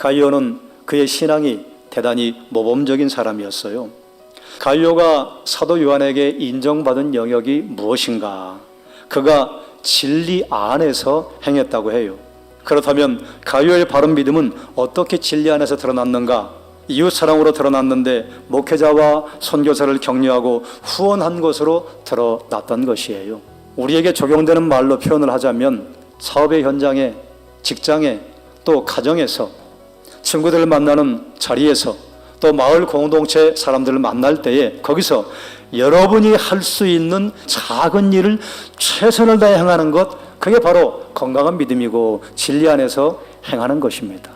가이오는 그의 신앙이 대단히 모범적인 사람이었어요. 가이오가 사도 요한에게 인정받은 영역이 무엇인가? 그가 진리 안에서 행했다고 해요. 그렇다면 가이오의 바른 믿음은 어떻게 진리 안에서 드러났는가? 이웃 사랑으로 드러났는데 목회자와 선교사를 격려하고 후원한 것으로 드러났던 것이에요. 우리에게 적용되는 말로 표현을 하자면 사업의 현장에, 직장에, 또 가정에서 친구들을 만나는 자리에서 또 마을 공동체 사람들을 만날 때에 거기서 여러분이 할 수 있는 작은 일을 최선을 다해 행하는 것 그게 바로 건강한 믿음이고 진리 안에서 행하는 것입니다.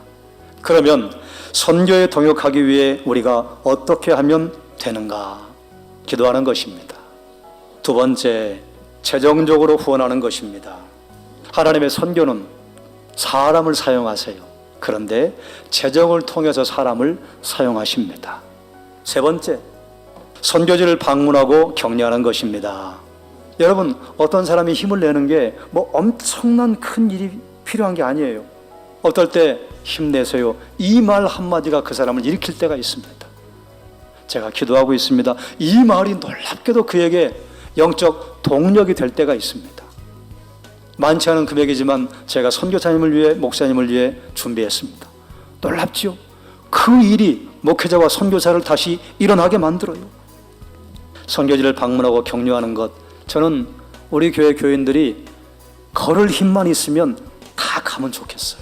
그러면 선교에 동역하기 위해 우리가 어떻게 하면 되는가? 기도하는 것입니다. 두 번째, 재정적으로 후원하는 것입니다. 하나님의 선교는 사람을 사용하세요. 그런데 재정을 통해서 사람을 사용하십니다. 세 번째, 선교지를 방문하고 격려하는 것입니다. 여러분, 어떤 사람이 힘을 내는 게 뭐 엄청난 큰 일이 필요한 게 아니에요. 어떨 때 힘내세요. 이 말 한마디가 그 사람을 일으킬 때가 있습니다. 제가 기도하고 있습니다. 이 말이 놀랍게도 그에게 영적 동력이 될 때가 있습니다. 많지 않은 금액이지만 제가 선교사님을 위해 목사님을 위해 준비했습니다. 놀랍지요? 그 일이 목회자와 선교사를 다시 일어나게 만들어요. 선교지를 방문하고 격려하는 것 저는 우리 교회 교인들이 걸을 힘만 있으면 다 가면 좋겠어요.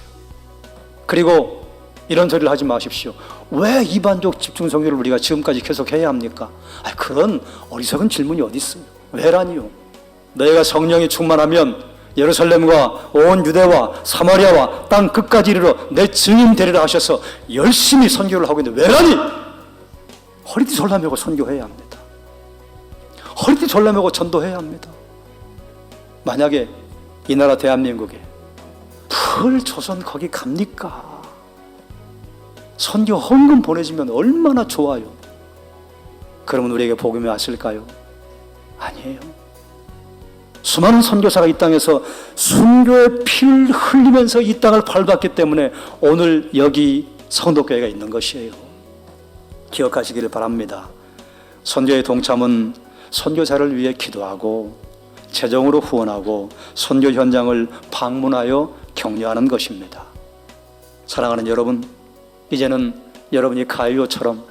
그리고 이런 소리를 하지 마십시오. 왜 이반족 집중 선교를 우리가 지금까지 계속 해야 합니까? 아, 그런 어리석은 질문이 어디 있어요? 왜라니요? 너희가 성령이 충만하면 예루살렘과 온 유대와 사마리아와 땅 끝까지 이르러 내 증인 되리라 하셔서 열심히 선교를 하고 있는데 왜라니? 허리띠 졸라매고 선교해야 합니다. 허리띠 졸라매고 전도해야 합니다. 만약에 이 나라 대한민국에 풀 조선 거기 갑니까? 선교 헌금 보내주면 얼마나 좋아요. 그러면 우리에게 복음이 왔을까요? 아니에요. 수많은 선교사가 이 땅에서 순교의 피를 흘리면서 이 땅을 밟았기 때문에 오늘 여기 성도교회가 있는 것이에요. 기억하시기를 바랍니다. 선교의 동참은 선교사를 위해 기도하고 재정으로 후원하고 선교 현장을 방문하여 격려하는 것입니다. 사랑하는 여러분, 이제는 여러분이 가이오처럼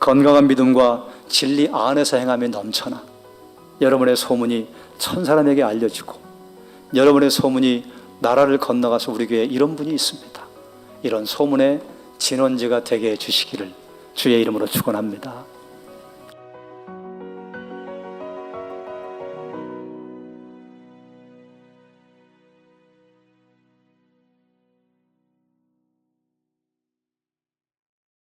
건강한 믿음과 진리 안에서 행함이 넘쳐나 여러분의 소문이 천 사람에게 알려지고 여러분의 소문이 나라를 건너가서 우리 교회에 이런 분이 있습니다. 이런 소문의 진원지가 되게 해주시기를 주의 이름으로 축원합니다.